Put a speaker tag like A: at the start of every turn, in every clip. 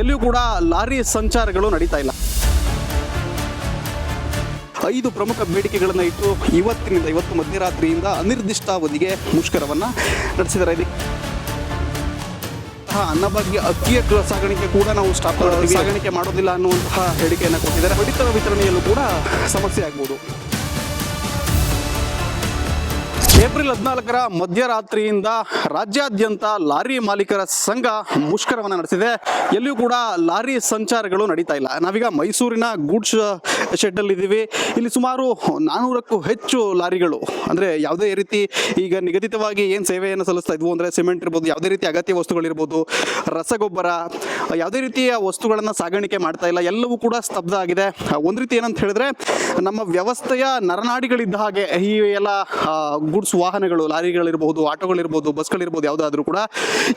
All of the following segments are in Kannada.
A: ಎಲ್ಲಿಯೂ ಕೂಡ ಲಾರಿ ಸಂಚಾರಗಳು ನಡೀತಾ ಇಲ್ಲ. ಐದು ಪ್ರಮುಖ ಬೇಡಿಕೆಗಳನ್ನು ಇಟ್ಟು ಇವತ್ತಿನಿಂದ ಇವತ್ತು ಮಧ್ಯರಾತ್ರಿಯಿಂದ ಅನಿರ್ದಿಷ್ಟಾವಧಿಗೆ ಮುಷ್ಕರವನ್ನು ನಡೆಸಿದ್ದಾರೆ ಇಲ್ಲಿ. ಅನ್ನಭಾಗ್ಯ ಅಕ್ಕಿಯ ಸಾಗಾಣಿಕೆ ಕೂಡ ನಾವು ಸ್ಟಾಪ್ ಮಾಡ್ತೀವಿ. ಸಾಗಾಣಿಕೆ ಮಾಡೋದಿಲ್ಲ ಅನ್ನುವಂತಹ ಹೇಳಿಕೆಯನ್ನು ಕೊಟ್ಟಿದ್ದಾರೆ. ಪಡಿತರ ವಿತರಣೆಯಲ್ಲೂ ಕೂಡ ಸಮಸ್ಯೆ ಆಗ್ಬೋದು. ಏಪ್ರಿಲ್ ಹದಿನಾಲ್ಕರ ಮಧ್ಯರಾತ್ರಿಯಿಂದ ರಾಜ್ಯಾದ್ಯಂತ ಲಾರಿ ಮಾಲೀಕರ ಸಂಘ ಮುಷ್ಕರವನ್ನು ನಡೆಸಿದೆ. ಎಲ್ಲಿಯೂ ಕೂಡ ಲಾರಿ ಸಂಚಾರಗಳು ನಡೀತಾ ಇಲ್ಲ. ನಾವೀಗ ಮೈಸೂರಿನ ಗೂಡ್ಸ್ ಶೆಡ್ಡಲ್ಲಿ ಇದ್ದೀವಿ ಇಲ್ಲಿ ಸುಮಾರು ನಾನೂರಕ್ಕೂ ಹೆಚ್ಚು ಲಾರಿಗಳು, ಅಂದರೆ ಯಾವುದೇ ರೀತಿ ಈಗ ನಿಗದಿತವಾಗಿ ಏನು ಸೇವೆಯನ್ನು ಸಲ್ಲಿಸ್ತಾ ಇದ್ವು, ಅಂದರೆ ಸಿಮೆಂಟ್ ಇರ್ಬೋದು, ಯಾವುದೇ ರೀತಿ ಅಗತ್ಯ ವಸ್ತುಗಳಿರ್ಬೋದು ರಸಗೊಬ್ಬರ, ಯಾವುದೇ ರೀತಿಯ ವಸ್ತುಗಳನ್ನು ಸಾಗಾಣಿಕೆ ಮಾಡ್ತಾ ಇಲ್ಲ, ಎಲ್ಲವೂ ಕೂಡ ಸ್ತಬ್ಧ ಆಗಿದೆ. ಒಂದು ರೀತಿ ಏನಂತ ಹೇಳಿದ್ರೆ, ನಮ್ಮ ವ್ಯವಸ್ಥೆಯ ನರನಾಡಿಗಳಿದ್ದ ಹಾಗೆ ಈ ಎಲ್ಲ ಗುಡ್ಸ್ ವಾಹನಗಳು, ಲಾರಿಗಳಿರ್ಬೋದು, ಆಟೋಗಳಿರ್ಬೋದು, ಬಸ್ಗಳಿರ್ಬೋದು ಯಾವುದಾದ್ರೂ ಕೂಡ,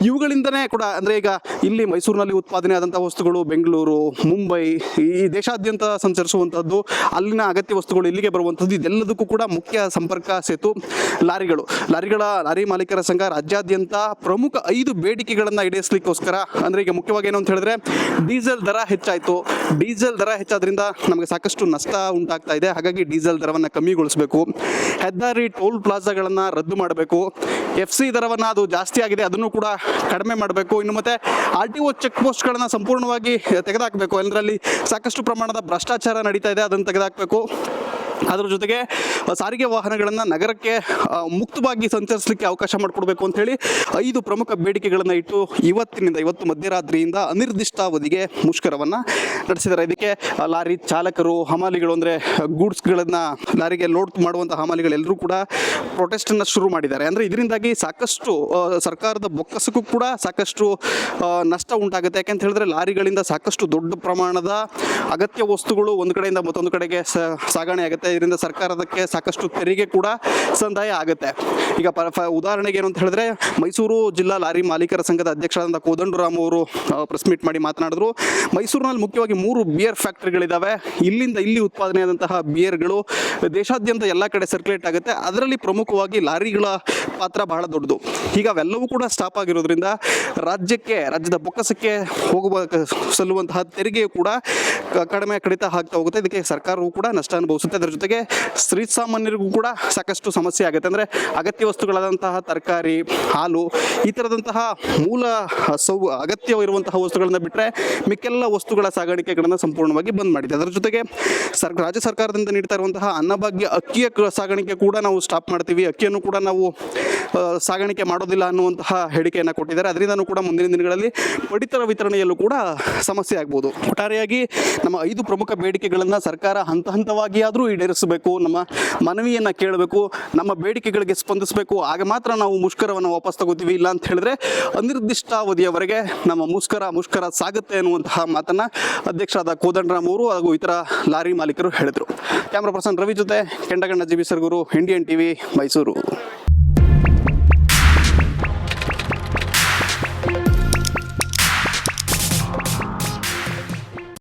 A: ಇವುಗಳಿಂದನೇ ಕೂಡ, ಅಂದರೆ ಈಗ ಇಲ್ಲಿ ಮೈಸೂರಿನಲ್ಲಿ ಉತ್ಪಾದನೆ ಆದಂಥ ವಸ್ತುಗಳು, ಬೆಂಗಳೂರು, ಮುಂಬೈ, ಈ ದೇಶಾದ್ಯಂತ ಸಂಚರಿಸುವಂಥದ್ದು ಅಲ್ಲಿನ ಅಗತ್ಯ ವಸ್ತುಗಳು ಇಲ್ಲಿಗೆ ಬರುವಂಥದ್ದು ಇದೆಲ್ಲದಕ್ಕೂ ಕೂಡ ಮುಖ್ಯ ಸಂಪರ್ಕ ಸೇತು ಲಾರಿಗಳು. ಲಾರಿಗಳ, ಲಾರಿ ಮಾಲೀಕರ ಸಂಘ ರಾಜ್ಯಾದ್ಯಂತ ಪ್ರಮುಖ ಐದು ಬೇಡಿಕೆಗಳನ್ನು ಈಡೇರಿಸಲಿಕ್ಕೋಸ್ಕರ, ಅಂದರೆ ಈಗ ಮುಖ್ಯವಾಗಿ ಏನು ಅಂತ ಹೇಳಿದ್ರೆ, ಡೀಸೆಲ್ ದರ ಹೆಚ್ಚಾಯಿತು. ಡೀಸೆಲ್ ದರ ಹೆಚ್ಚಾದ್ರಿಂದ ನಮಗೆ ಸಾಕಷ್ಟು ನಷ್ಟ ಉಂಟಾಗ್ತಾ ಇದೆ. ಹಾಗಾಗಿ ಡೀಸೆಲ್ ದರವನ್ನು ಕಮ್ಮಿಗೊಳಿಸಬೇಕು. ಹೆದ್ದಾರಿ ಟೋಲ್ ಪ್ಲಾಜಾಗಳನ್ನು ರದ್ದು ಮಾಡಬೇಕು. ಎಫ್ ಸಿ ದರವನ್ನು ಅದು ಜಾಸ್ತಿ ಆಗಿದೆ, ಅದನ್ನು ಕೂಡ ಕಡಿಮೆ ಮಾಡಬೇಕು. ಇನ್ನು ಮತ್ತೆ ಆರ್ ಟಿ ಒ ಚೆಕ್ ಪೋಸ್ಟ್ಗಳನ್ನು ಸಂಪೂರ್ಣವಾಗಿ ತೆಗೆದುಹಾಕಬೇಕು ಎಲ್ಲರಲ್ಲಿ ಸಾಕಷ್ಟು ಪ್ರಮಾಣದ ಭ್ರಷ್ಟಾಚಾರ ನಡೀತಾ ಇದೆ, ಅದನ್ನು ತೆಗೆದುಹಾಕಬೇಕು ಅದರ ಜೊತೆಗೆ ಸಾರಿಗೆ ವಾಹನಗಳನ್ನು ನಗರಕ್ಕೆ ಮುಕ್ತವಾಗಿ ಸಂಚರಿಸಲಿಕ್ಕೆ ಅವಕಾಶ ಮಾಡಿಕೊಡ್ಬೇಕು ಅಂಥೇಳಿ ಐದು ಪ್ರಮುಖ ಬೇಡಿಕೆಗಳನ್ನು ಇಟ್ಟು ಇವತ್ತಿನಿಂದ, ಇವತ್ತು ಮಧ್ಯರಾತ್ರಿಯಿಂದ ಅನಿರ್ದಿಷ್ಟಾವಧಿಗೆ ಮುಷ್ಕರವನ್ನು ನಡೆಸಿದ್ದಾರೆ. ಇದಕ್ಕೆ ಲಾರಿ ಚಾಲಕರು, ಹಮಾಲಿಗಳು ಅಂದರೆ ಗೂಡ್ಸ್ಗಳನ್ನು ಲಾರಿಗೆ ಲೋಡ್ ಮಾಡುವಂಥ ಹಮಾಲಿಗಳೆಲ್ಲರೂ ಕೂಡ ಪ್ರೊಟೆಸ್ಟನ್ನು ಶುರು ಮಾಡಿದ್ದಾರೆ. ಅಂದರೆ ಇದರಿಂದಾಗಿ ಸಾಕಷ್ಟು ಸರ್ಕಾರದ ಬೊಕ್ಕಸಕ್ಕೂ ಕೂಡ ಸಾಕಷ್ಟು ನಷ್ಟ ಉಂಟಾಗುತ್ತೆ. ಯಾಕೆಂತ ಹೇಳಿದ್ರೆ ಲಾರಿಗಳಿಂದ ಸಾಕಷ್ಟು ದೊಡ್ಡ ಪ್ರಮಾಣದ ಅಗತ್ಯ ವಸ್ತುಗಳು ಒಂದು ಕಡೆಯಿಂದ ಮತ್ತೊಂದು ಕಡೆಗೆ ಸಾಗಣೆ ಆಗುತ್ತೆ. ಇದರಿಂದ ಸರ್ಕಾರದಕ್ಕೆ ಸಾಕಷ್ಟು ತೆರಿಗೆ ಕೂಡ ಸಂದಾಯ ಆಗುತ್ತೆ. ಈಗ ಉದಾಹರಣೆಗೆ ಏನು ಅಂತ ಹೇಳಿದ್ರೆ, ಮೈಸೂರು ಜಿಲ್ಲಾ ಲಾರಿ ಮಾಲೀಕರ ಸಂಘದ ಅಧ್ಯಕ್ಷರಾದಂಥ ಕೋದಂಡರಾಮ್ ಅವರು ಪ್ರೆಸ್ ಮೀಟ್ ಮಾಡಿ ಮಾತನಾಡಿದ್ರು. ಮೈಸೂರಿನಲ್ಲಿ ಮುಖ್ಯವಾಗಿ ಮೂರು ಬಿಯರ್ ಫ್ಯಾಕ್ಟ್ರಿಗಳಿದ್ದಾವೆ ಇಲ್ಲಿಂದ ಇಲ್ಲಿ ಉತ್ಪಾದನೆಯಾದಂತಹ ಬಿಯರ್ಗಳು ದೇಶಾದ್ಯಂತ ಎಲ್ಲ ಕಡೆ ಸರ್ಕ್ಯುಲೇಟ್ ಆಗುತ್ತೆ. ಅದರಲ್ಲಿ ಪ್ರಮುಖವಾಗಿ ಲಾರಿಗಳ ಪಾತ್ರ ಬಹಳ ದೊಡ್ಡದು. ಈಗ ಅವೆಲ್ಲವೂ ಕೂಡ ಸ್ಟಾಪ್ ಆಗಿರೋದ್ರಿಂದ ರಾಜ್ಯಕ್ಕೆ, ರಾಜ್ಯದ ಬೊಕ್ಕಸಕ್ಕೆ ಹೋಗುವ ಸಲ್ಲುವಂತಹ ತೆರಿಗೆಯು ಕೂಡ ಕಡಿಮೆ ಕಡಿತ ಆಗ್ತಾ ಹೋಗುತ್ತೆ. ಇದಕ್ಕೆ ಸರ್ಕಾರವು ಕೂಡ ನಷ್ಟ ಅನುಭವಿಸುತ್ತೆ. ಅದರ ಜೊತೆಗೆ ಸ್ತ್ರೀ ಸಾಮಾನ್ಯರಿಗೂ ಕೂಡ ಸಾಕಷ್ಟು ಸಮಸ್ಯೆ ಆಗುತ್ತೆ. ಅಂದರೆ ಅಗತ್ಯ ವಸ್ತುಗಳಾದಂತಹ ತರಕಾರಿ, ಹಾಲು, ಈ ಥರದಂತಹ ಮೂಲ ಸೌ, ಅಗತ್ಯ ಇರುವಂತಹ ವಸ್ತುಗಳನ್ನು ಬಿಟ್ಟರೆ ಮಿಕ್ಕೆಲ್ಲ ವಸ್ತುಗಳ ಸಾಗಾಣಿಕೆಗಳನ್ನು ಸಂಪೂರ್ಣವಾಗಿ ಬಂದ್ ಮಾಡಿದೆ. ಅದರ ಜೊತೆಗೆ ಸರ್, ರಾಜ್ಯ ಸರ್ಕಾರದಿಂದ ನೀಡ್ತಾ ಇರುವಂತಹ ಅನ್ನಭಾಗ್ಯ ಅಕ್ಕಿಯ ಸಾಗಾಣಿಕೆ ಕೂಡ ನಾವು ಸ್ಟಾಪ್ ಮಾಡ್ತೀವಿ. ಅಕ್ಕಿಯನ್ನು ಕೂಡ ನಾವು ಸಾಗಾಣಿಕೆ ಮಾಡೋದಿಲ್ಲ ಅನ್ನುವಂತಹ ಹೇಳಿಕೆಯನ್ನು ಕೊಟ್ಟಿದ್ದಾರೆ. ಅದರಿಂದನೂ ಕೂಡ ಮುಂದಿನ ದಿನಗಳಲ್ಲಿ ಪಡಿತರ ವಿತರಣೆಯಲ್ಲೂ ಕೂಡ ಸಮಸ್ಯೆ ಆಗ್ಬೋದು. ಒಟ್ಟಾರೆಯಾಗಿ ನಮ್ಮ ಐದು ಪ್ರಮುಖ ಬೇಡಿಕೆಗಳನ್ನು ಸರ್ಕಾರ ಹಂತ ಹಂತವಾಗಿ ಆದರೂ ಈಡೇರಿಸಬೇಕು, ನಮ್ಮ ಮನವಿಯನ್ನು ಕೇಳಬೇಕು, ನಮ್ಮ ಬೇಡಿಕೆಗಳಿಗೆ ಸ್ಪಂದಿಸಬೇಕು. ಆಗ ಮಾತ್ರ ನಾವು ಮುಷ್ಕರವನ್ನು ವಾಪಸ್ ತಗೋತೀವಿ. ಇಲ್ಲ ಅಂತ ಹೇಳಿದ್ರೆ ಅನಿರ್ದಿಷ್ಟಾವಧಿಯವರೆಗೆ ನಮ್ಮ ಮುಷ್ಕರ ಮುಷ್ಕರ ಸಾಗುತ್ತೆ ಅನ್ನುವಂತಹ ಮಾತನ್ನು ಅಧ್ಯಕ್ಷರಾದ ಕೋದಂಡರಾಮ್ ಅವರು ಹಾಗೂ ಇತರ ಲಾರಿ ಮಾಲೀಕರು ಹೇಳಿದರು. ಕ್ಯಾಮ್ರಾ ಪರ್ಸನ್ ರವಿ ಜೊತೆ Kendaganna G B Sarguru Indian TV Mysuru